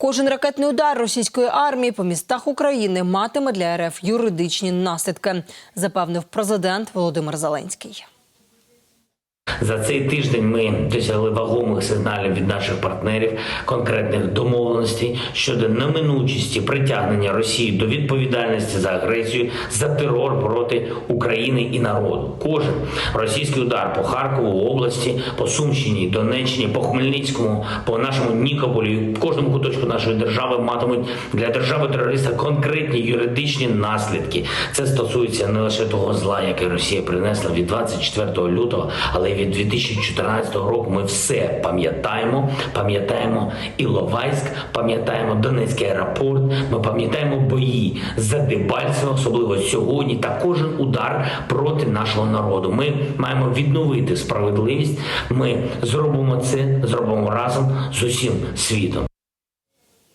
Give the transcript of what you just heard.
Кожен ракетний удар російської армії по містах України матиме для РФ юридичні наслідки, запевнив президент Володимир Зеленський. За цей тиждень ми досягли вагомих сигналів від наших партнерів, конкретних домовленостей щодо неминучості притягнення Росії до відповідальності за агресію за терор проти України і народу. Кожен російський удар по Харкову області, по Сумщині, Донеччині, по Хмельницькому, по нашому Нікополі, в кожному куточку нашої держави матимуть для держави терориста конкретні юридичні наслідки. Це стосується не лише того зла, яке Росія принесла від 24 лютого, але й від 2014 року. Ми все пам'ятаємо. Пам'ятаємо Іловайськ, пам'ятаємо Донецький аеропорт. Ми пам'ятаємо бої за Дебальцево, особливо сьогодні, та кожен удар проти нашого народу. Ми маємо відновити справедливість. Ми зробимо це, зробимо разом з усім світом.